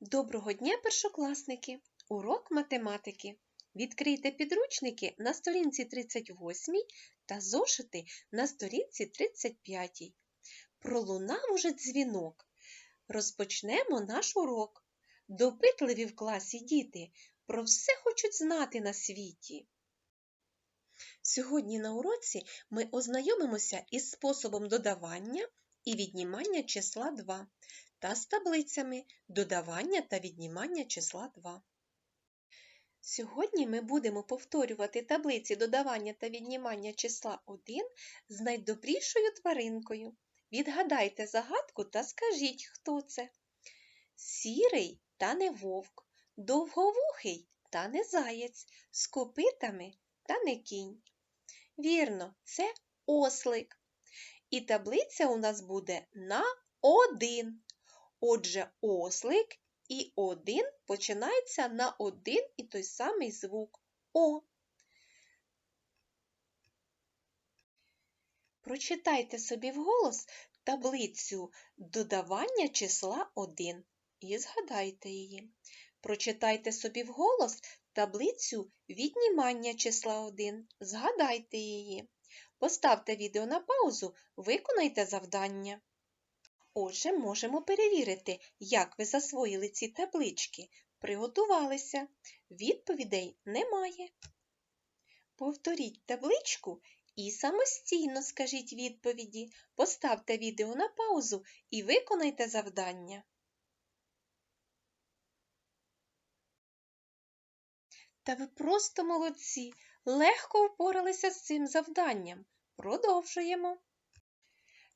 Доброго дня, першокласники! Урок математики. Відкрийте підручники на сторінці 38 та зошити на сторінці 35. Пролунав уже дзвінок. Розпочнемо наш урок. Допитливі в класі діти про все хочуть знати на світі. Сьогодні на уроці ми ознайомимося із способом додавання і віднімання числа 2 та з таблицями додавання та віднімання числа 2. Сьогодні ми будемо повторювати таблиці додавання та віднімання числа 1 з найдобрішою тваринкою. Відгадайте загадку та скажіть, хто це. Сірий та не вовк, довговухий та не заєць, з копитами та не кінь. Вірно, це ослик. І таблиця у нас буде на 1. Отже, ослик і один починається на один і той самий звук О. Прочитайте собі вголос таблицю додавання числа 1 і згадайте її. Прочитайте собі вголос таблицю віднімання числа 1. Згадайте її. Поставте відео на паузу, виконайте завдання. Отже, можемо перевірити, як ви засвоїли ці таблички. Приготувалися. Відповідей немає. Повторіть табличку і самостійно скажіть відповіді. Поставте відео на паузу і виконайте завдання. Та ви просто молодці! Легко впоралися з цим завданням. Продовжуємо.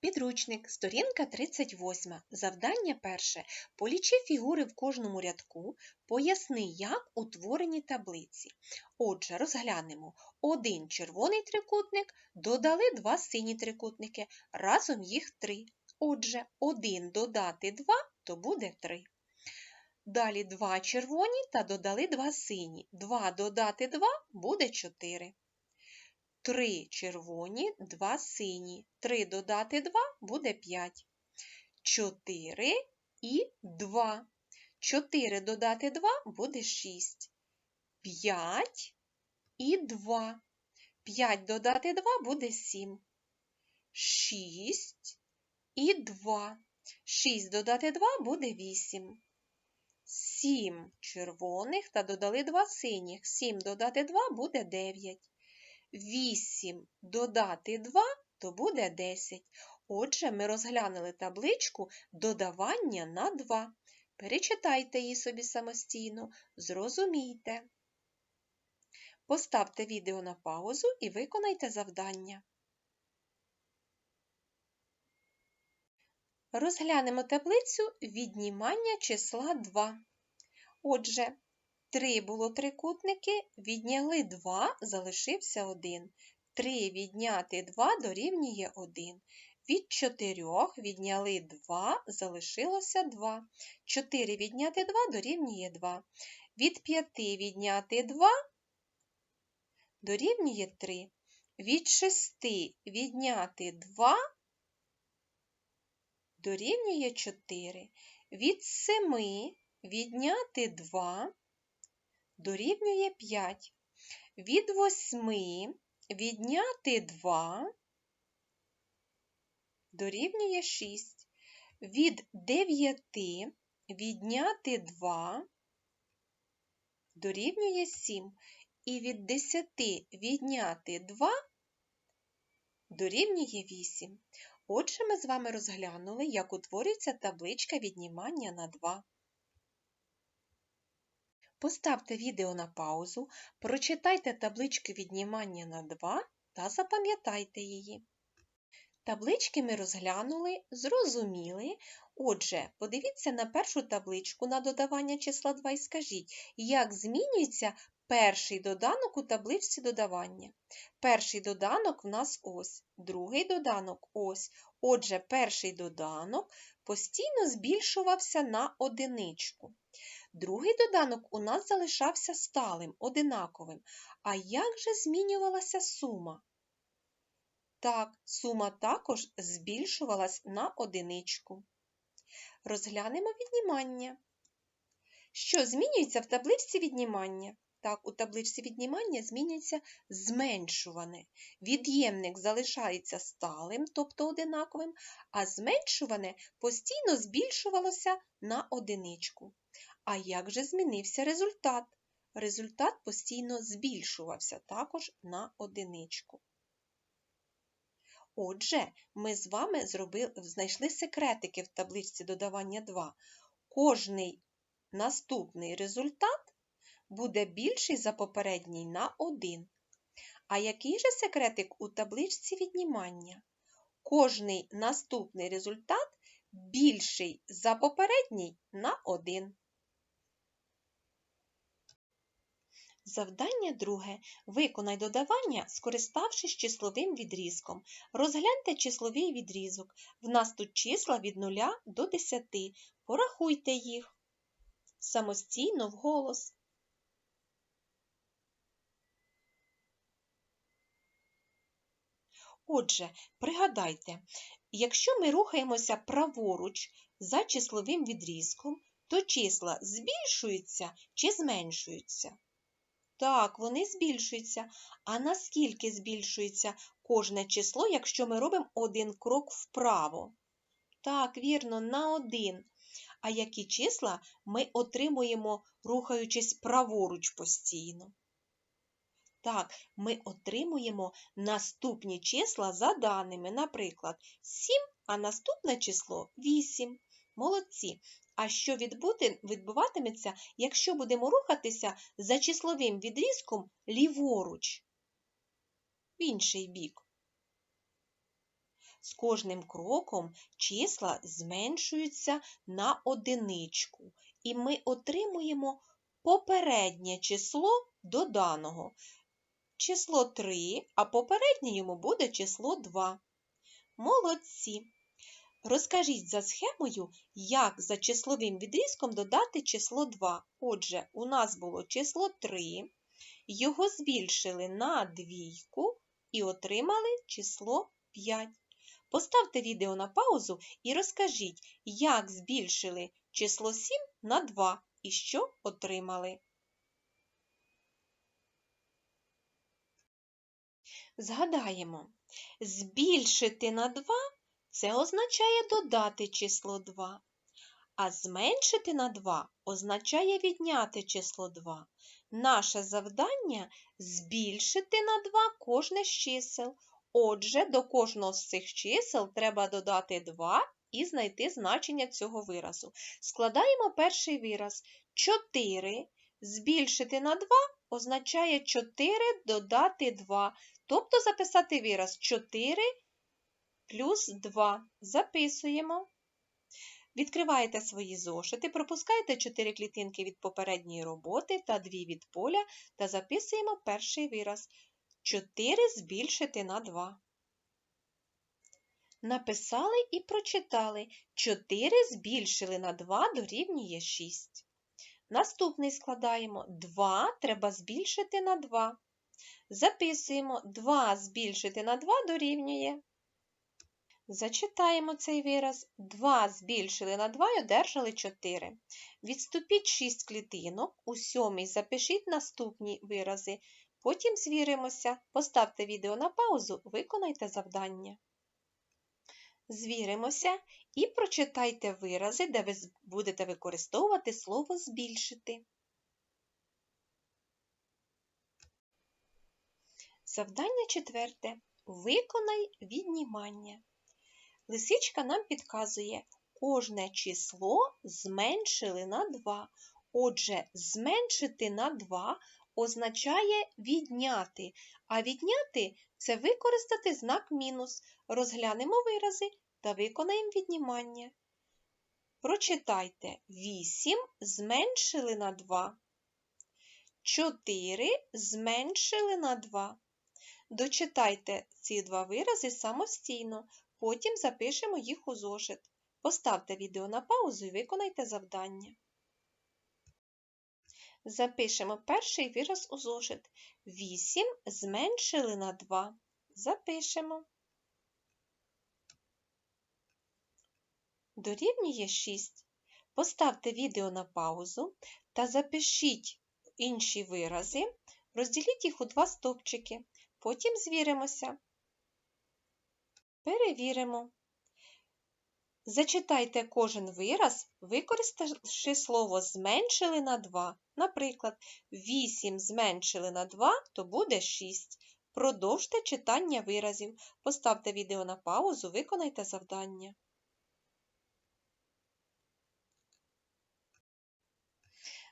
Підручник, сторінка 38. Завдання перше. Полічи фігури в кожному рядку, поясни, як утворені таблиці. Отже, розглянемо один червоний трикутник, додали два сині трикутники, разом їх три. Отже, 1 додати 2, то буде 3. Далі 2 червоні та додали 2 сині. 2 додати 2 буде 4. 3 червоні, 2 сині. 3 додати 2 буде 5. 4 і 2. 4 додати 2 буде 6. 5 і 2. 5 додати 2 буде 7. 6 і 2. 6 додати 2 буде 8. 7 червоних та додали 2 синіх. 7 додати 2 буде 9. 8 додати 2, то буде 10. Отже, ми розглянули табличку додавання на 2. Перечитайте її собі самостійно, зрозумійте. Поставте відео на паузу і виконайте завдання. Розглянемо таблицю віднімання числа 2. Отже, 3 було трикутники, відняли 2, залишився 1. 3 відняти 2 дорівнює 1. Від 4 відняли 2, залишилося 2. 4 відняти 2 дорівнює 2. Від 5 відняти 2 дорівнює 3. Від 6 відняти 2 дорівнює 4. Від 7 відняти 2 дорівнює 5. Від 8 відняти 2 дорівнює 6. Від 9 відняти 2 дорівнює 7. І від 10 відняти 2 дорівнює 8. Отже, ми з вами розглянули, як утворюється табличка віднімання на 2. Поставте відео на паузу, прочитайте табличку віднімання на 2 та запам'ятайте її. Таблички ми розглянули, зрозуміли. Отже, подивіться на першу табличку на додавання числа 2 і скажіть, як змінюється перший доданок у табличці додавання. Перший доданок в нас ось, другий доданок ось. Отже, перший доданок постійно збільшувався на одиничку. Другий доданок у нас залишався сталим, одинаковим. А як же змінювалася сума? Так, сума також збільшувалась на одиничку. Розглянемо віднімання. Що змінюється в табличці віднімання? Так, у табличці віднімання змінюється зменшуване. Від'ємник залишається сталим, тобто одинаковим, а зменшуване постійно збільшувалося на одиничку. А як же змінився результат? Результат постійно збільшувався також на одиничку. Отже, ми з вами зробили, знайшли секретики в табличці додавання 2. Кожний наступний результат буде більший за попередній на 1. А який же секретик у табличці віднімання? Кожний наступний результат більший за попередній на 1. Завдання друге. Виконай додавання, скориставшись числовим відрізком. Розгляньте числовий відрізок. В нас тут числа від 0 до 10. Порахуйте їх. Самостійно вголос. Отже, пригадайте, якщо ми рухаємося праворуч за числовим відрізком, то числа збільшуються чи зменшуються? Так, вони збільшуються. А наскільки збільшується кожне число, якщо ми робимо один крок вправо? Так, вірно, на один. А які числа ми отримуємо, рухаючись праворуч постійно? Так, ми отримуємо наступні числа за даними. Наприклад, 7, а наступне число 8. Молодці. А що відбуватиметься, якщо будемо рухатися за числовим відрізком ліворуч, в інший бік? З кожним кроком числа зменшуються на одиничку, і ми отримуємо попереднє число доданого число 3, а попереднє йому буде число 2. Молодці! Розкажіть за схемою, як за числовим відрізком додати число 2. Отже, у нас було число 3, його збільшили на двійку і отримали число 5. Поставте відео на паузу і розкажіть, як збільшили число 7 на 2 і що отримали. Згадаємо, збільшити на 2 це означає додати число 2, а зменшити на 2 означає відняти число 2. Наше завдання збільшити на 2 кожне з чисел. Отже, до кожного з цих чисел треба додати 2 і знайти значення цього виразу. Складаємо перший вираз 4. Збільшити на 2 означає 4 додати 2, тобто записати вираз 4 плюс 2. Записуємо. Відкриваєте свої зошити, пропускаєте 4 клітинки від попередньої роботи та 2 від поля та записуємо перший вираз. 4 збільшити на 2. Написали і прочитали. 4 збільшили на 2 дорівнює 6. Наступний складаємо 2 треба збільшити на 2. Записуємо 2 збільшити на 2 дорівнює. Зачитаємо цей вираз. 2 збільшили на 2 і одержали 4. Відступіть 6 клітинок, у сьомий запишіть наступні вирази. Потім звіримося. Поставте відео на паузу, виконайте завдання. Звіримося і прочитайте вирази, де ви будете використовувати слово збільшити. Завдання четверте. Виконай віднімання. Лисичка нам підказує, кожне число зменшили на 2. Отже, зменшити на 2 означає відняти, а відняти це використати знак мінус. Розглянемо вирази та виконаємо віднімання. Прочитайте 8 зменшили на 2. 4 зменшили на 2. Дочитайте ці два вирази самостійно, потім запишемо їх у зошит. Поставте відео на паузу і виконайте завдання. Запишемо перший вираз у зошит. 8 зменшили на 2. Запишемо. Дорівнює 6. Поставте відео на паузу та запишіть інші вирази, розділіть їх у два стовпчики. Потім звіримося. Перевіримо. Зачитайте кожен вираз, використавши слово зменшили на 2. Наприклад, 8 зменшили на 2, то буде 6. Продовжте читання виразів. Поставте відео на паузу, виконайте завдання.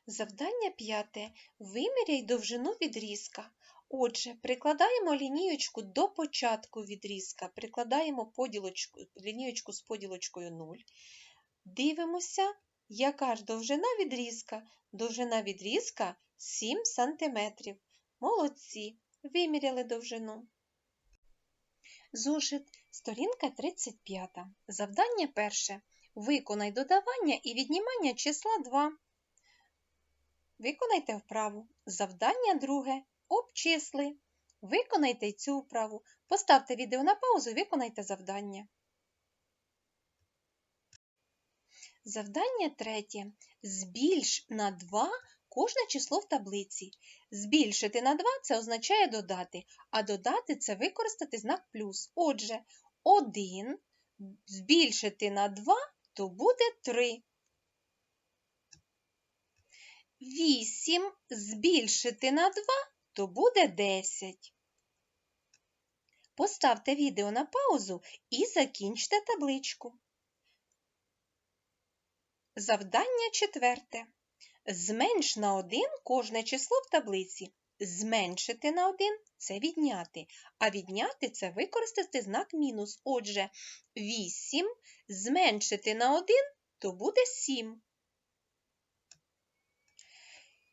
Завдання п'яте. Виміряй довжину відрізка. Отже, прикладаємо лінієчку до початку відрізка, прикладаємо поділочку, з поділочкою 0. Дивимося, яка ж довжина відрізка. Довжина відрізка 7 см. Молодці, виміряли довжину. Зошит, сторінка 35. Завдання перше. Виконай додавання і віднімання числа 2. Виконайте вправу. Завдання друге. Обчисли. Виконайте цю вправу. Поставте відео на паузу виконайте завдання. Завдання третє. Збільш на 2 кожне число в таблиці. Збільшити на 2 це означає додати, а додати це використати знак плюс. Отже, 1 збільшити на 2, то буде 3. 8 збільшити на 2, то буде 10. Поставте відео на паузу і закінчте табличку. Завдання четверте. Зменш на 1 кожне число в таблиці. Зменшити на 1 це відняти, а відняти це використати знак мінус. Отже, 8 зменшити на 1 то буде 7.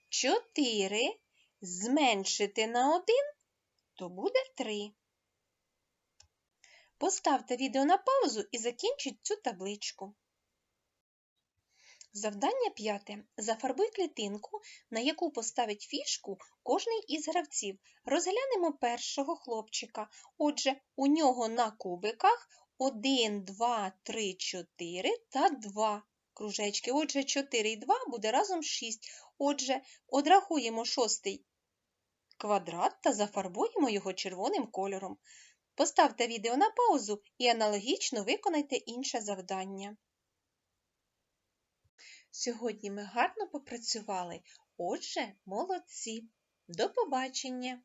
4 зменшити на 1 то буде 3. Поставте відео на паузу і закінчіть цю табличку. Завдання п'яте. Зафарбуй клітинку, на яку поставить фішку кожний із гравців. Розглянемо першого хлопчика. Отже, у нього на кубиках 1, 2, 3, 4 та 2 кружечки. Отже, 4 і 2 буде разом 6. Отже, одрахуємо шостий квадрат та зафарбуємо його червоним кольором. Поставте відео на паузу і аналогічно виконайте інше завдання. Сьогодні ми гарно попрацювали, отже, молодці. До побачення!